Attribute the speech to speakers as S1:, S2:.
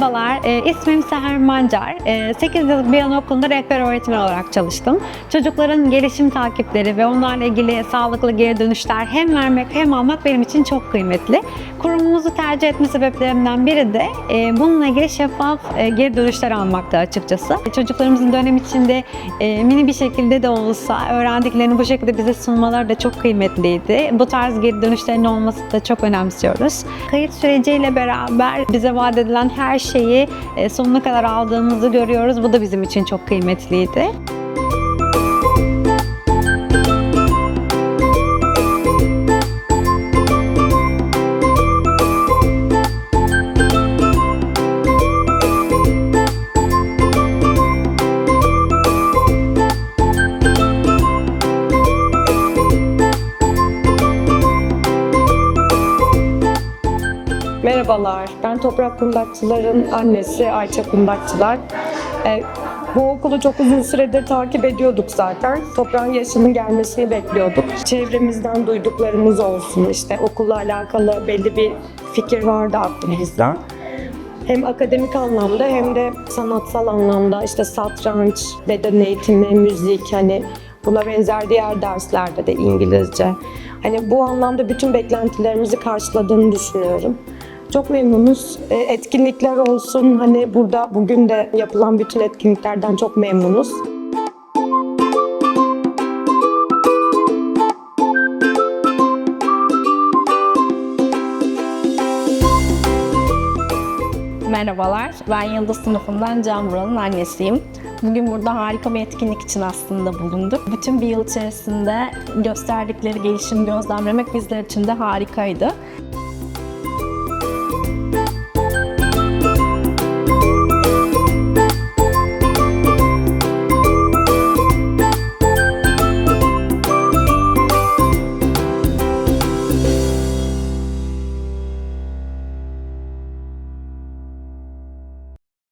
S1: балансі. E, ismim Seher Mancar. E, 8 yıl bir anaokulunda rehber öğretmen olarak çalıştım. Çocukların gelişim takipleri ve onlarla ilgili sağlıklı geri dönüşler hem vermek hem almak benim için çok kıymetli. Kurumumuzu tercih etme sebeplerimden biri de e, bununla ilgili şeffaf e, geri dönüşler almaktı açıkçası. Çocuklarımızın dönem içinde e, mini bir şekilde de olsa öğrendiklerini bu şekilde bize sunmaları da çok kıymetliydi. Bu tarz geri dönüşlerin olması da çok önemsiyoruz. Kayıt süreciyle beraber bize vaat edilen her şeyi sonuna kadar aldığımızı görüyoruz. Bu da bizim için çok kıymetliydi.
S2: Merhabalar, ben Toprak Kundakçılar'ın annesi Ayça Kundakçılar. Ee, bu okulu çok uzun süredir takip ediyorduk zaten. Toprağın yaşının gelmesini bekliyorduk. Çevremizden duyduklarımız olsun işte okulla alakalı belli bir fikir vardı aklımızda. Hem akademik anlamda hem de sanatsal anlamda işte satranç, beden eğitimi, müzik hani buna benzer diğer derslerde de İngilizce. Hani bu anlamda bütün beklentilerimizi karşıladığını düşünüyorum. Çok memnunuz. E, Etkinlikler olsun hani burada bugün de yapılan bütün etkinliklerden çok memnunuz.
S3: Merhabalar, ben Yıldız sınıfından Can Vural'ın annesiyim. Bugün burada harika bir etkinlik için aslında bulunduk. Bütün bir yıl içerisinde gösterdikleri gelişim gözlemlemek bizler için de harikaydı.